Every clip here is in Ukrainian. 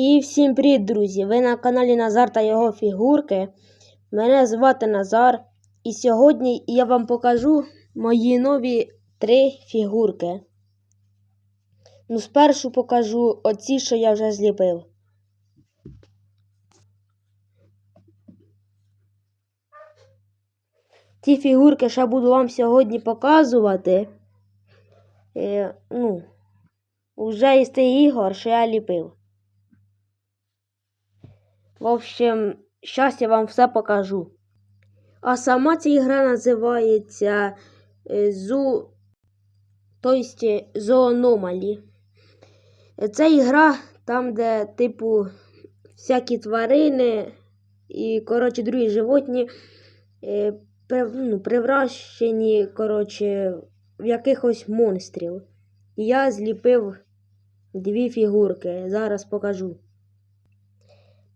І всім привіт, друзі! Ви на каналі Назар та його фігурки. Мене звати Назар. І сьогодні я вам покажу мої нові три фігурки. Ну, спершу покажу оці, що я вже зліпив. Ті фігурки, я буду вам сьогодні показувати. Е, ну, вже із тих ігор, що я ліпив. В общем, зараз я вам все покажу. А сама ця ігра називається е, Зу... тобто Зоономалі. Це ігра там, де, типу, всякі тварини і, коротше, другі животні е, ну, превращені, коротше, в якихось монстрів. І я зліпив дві фігурки. Зараз покажу.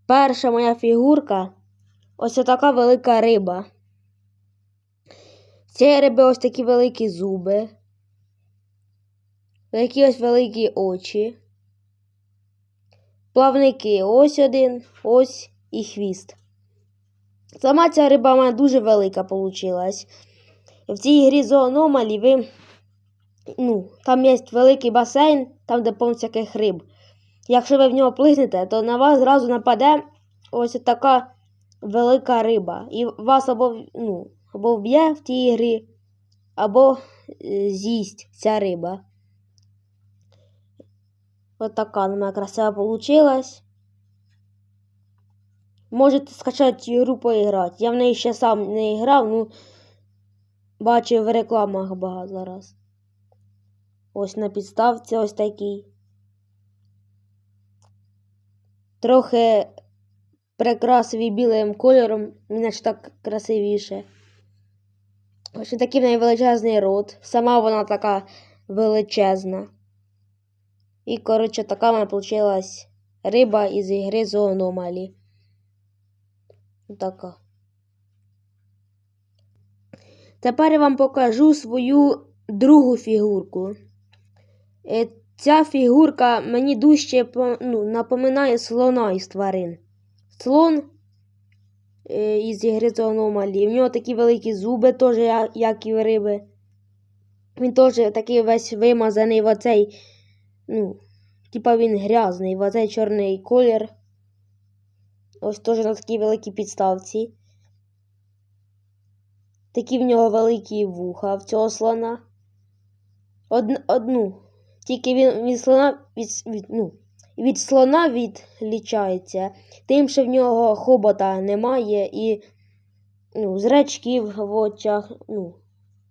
Перша моя фігурка ось така велика риба. Цієї риби ось такі великі зуби, такі ось великі очі, плавники ось один, ось і хвіст. Сама ця риба в мене дуже велика вийшла. В цій грі зоономалі ви, ну, там є великий басейн, там де повно всяких риб. Якщо ви в нього плигнете, то на вас зразу нападе ось така велика риба. І вас або ну, або вб'є в тій грі, або е, з'їсть ця риба. Ось така у мене красива вийшла. Можете скачати ігру поіграти. Я в неї ще сам не грав, ну бачив в рекламах багато раз. Ось на підставці ось такий. Трохи прикрасив і білим кольором, іначе так красивіше. Ось такий в неї величезний рот. Сама вона така величезна. І, коротше, така в мене вийшла риба із ігри зоономалі. Така. Тепер я вам покажу свою другу фігурку. Ця фігурка мені дужче ну, напоминає слона із тварин. Слон е, із ігри аномалії. В нього такі великі зуби, теж, як і в риби. Він теж такий весь вимазаний в оцей, ну, типа він грязний, в оцей чорний колір. Ось теж на такій великій підставці. Такі в нього великі вуха в цього слона. Од, одну. Тільки він від слона від, від, ну, від слона відлічається, тим, що в нього хобота немає і ну, зрачків в очах ну,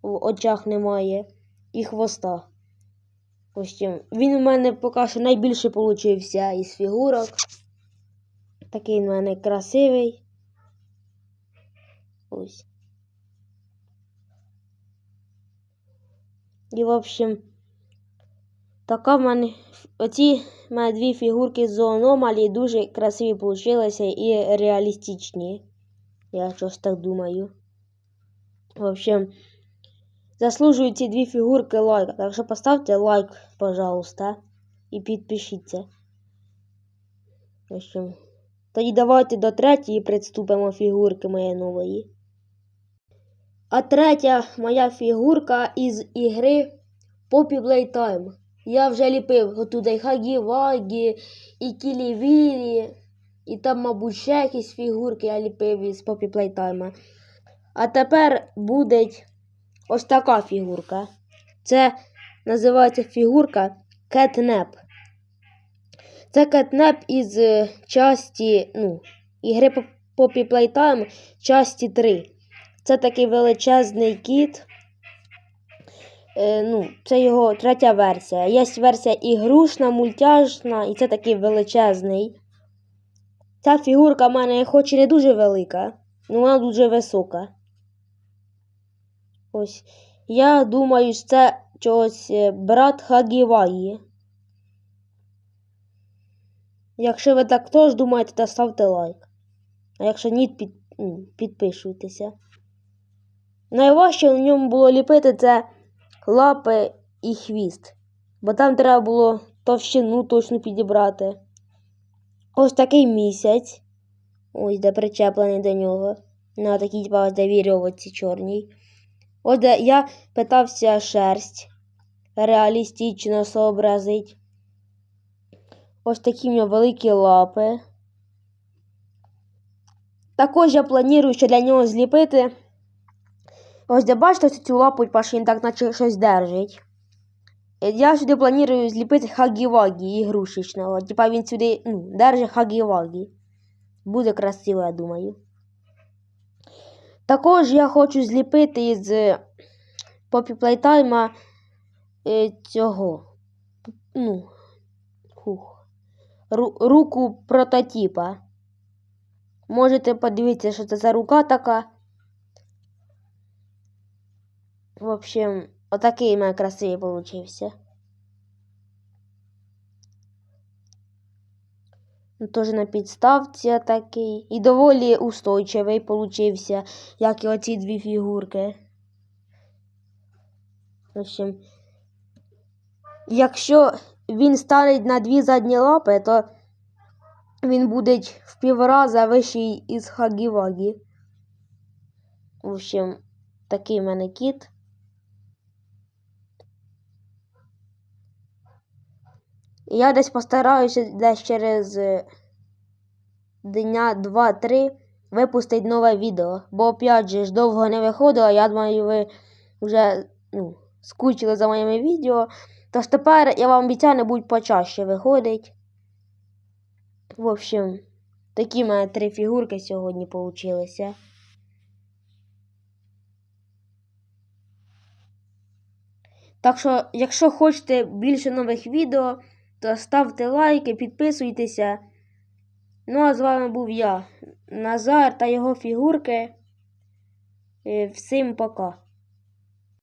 в очах немає і хвоста. Ось. Він у мене поки що найбільше получився із фігурок. Такий в мене красивий. Ось. І, в общем, Така в мене оці в мене дві фігурки з зоономалі дуже красиві получилися і реалістичні. Я щось так думаю. В общем, заслужують ці дві фігурки лайка. Так що поставте лайк, пожалуйста, і підпишіться. В общем, тоді давайте до третьої приступимо фігурки моєї нової. А третя моя фігурка із ігри Poppy Playtime. Я вже ліпив отуда і Хагі-Вагі, і Кілівірі, і там, мабуть, ще якісь фігурки я ліпив із Poppy Playtime. А тепер буде ось така фігурка. Це називається фігурка Catnap. Це Catnap із е, часті ну, ігри Poppy Playtime часті 3. Це такий величезний кіт ну, це його третя версія. Є версія ігрушна, мультяшна, і це такий величезний. Ця фігурка в мене хоч і не дуже велика, але вона дуже висока. Ось. Я думаю, що це чогось е, брат Хагіваї. Якщо ви так теж думаєте, то ставте лайк. А якщо ні, під, підпишуйтеся. Найважче в ньому було ліпити це лапи і хвіст, бо там треба було товщину точно підібрати. Ось такий місяць. Ось де причеплений до нього. На такій типа, ось де вірьовочці чорній. Ось де я питався шерсть реалістично зобразити. Ось такі в нього великі лапи. Також я планую ще для нього зліпити. Ось де бачите ось цю лапу, він так наче щось держить. Е, Я сюди планую зліпити Хагі-Вагі ігрушечного. Типа він сюди ну, держить Хагі-Вагі. Буде красиво, я думаю. Також я хочу зліпити із Попі Плейтайма е, цього. Ну, хух, ру, руку прототипа. Можете подивитися, що це за рука така. В общем, отакий у мене красивий получився. Ну, Теж на підставці такий. І доволі устойчивий получився, як і оці дві фігурки. В общем, якщо він ставить на дві задні лапи, то він буде в півраза вищий із Хагі-Вагі. В общем, такий в мене кіт. Я десь постараюся десь через е, дня 2-3 випустити нове відео. Бо опять же ж довго не виходило, я думаю, ви вже ну, скучили за моїми відео. Тож тепер я вам обіцяю, не будуть почаще виходить. В общем, такі в мене три фігурки сьогодні получилися. Так що, якщо хочете більше нових відео, ставте лайки, підписуйтеся. Ну а з вами був я, Назар та його фігурки. Е, Всім пока.